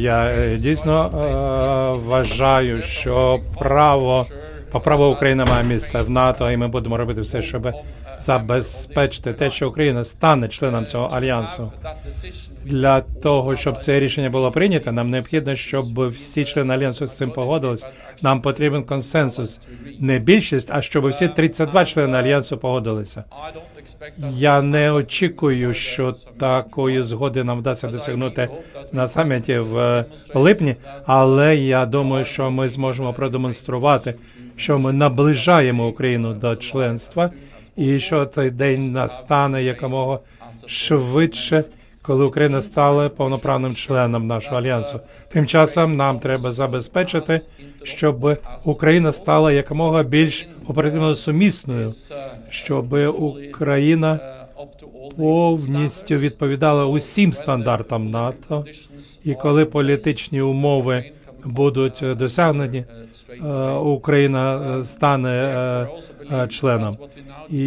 Я е, дійсно е, вважаю, що право по право Україна має місце в НАТО, і ми будемо робити все, щоб забезпечити те, що Україна стане членом цього альянсу. Для того щоб це рішення було прийнято, нам необхідно, щоб всі члени альянсу з цим погодились. Нам потрібен консенсус, не більшість, а щоб всі 32 члени альянсу погодилися. Я не очікую, що такої згоди нам вдасться досягнути на саміті в липні, але я думаю, що ми зможемо продемонструвати, що ми наближаємо Україну до членства, і що цей день настане якомога швидше, коли Україна стала повноправним членом нашого альянсу. Тим часом нам треба забезпечити, щоб Україна стала якомога більш оперативно сумісною, щоб Україна повністю відповідала усім стандартам НАТО, і коли політичні умови будуть е, досягнені, е, Україна е, стане членом. І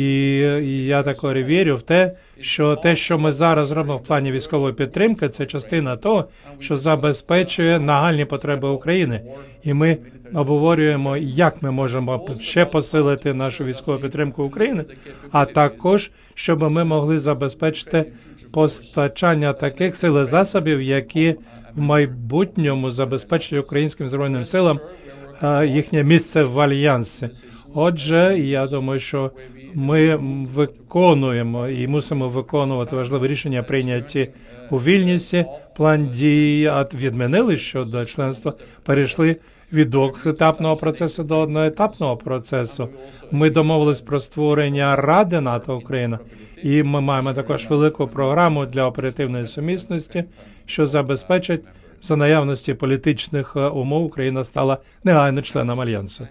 я також вірю в те, що те, що ми зараз робимо в плані військової підтримки, це частина того, що забезпечує нагальні потреби України. І ми обговорюємо, як ми можемо ще посилити нашу військову підтримку України, а також щоб ми могли забезпечити постачання таких сил і засобів, які в майбутньому забезпечать українським збройним силам е, їхнє місце в альянсі. Отже, я думаю, що ми виконуємо і мусимо виконувати важливі рішення, прийняті у Вільнюсі. План дій відмінили щодо членства, перейшли від двохетапного процесу до одноетапного процесу. Ми домовились про створення Ради НАТО Україна, і ми маємо також велику програму для оперативної сумісності, що забезпечить за наявності політичних е, умов Україна стала негайно членом альянсу.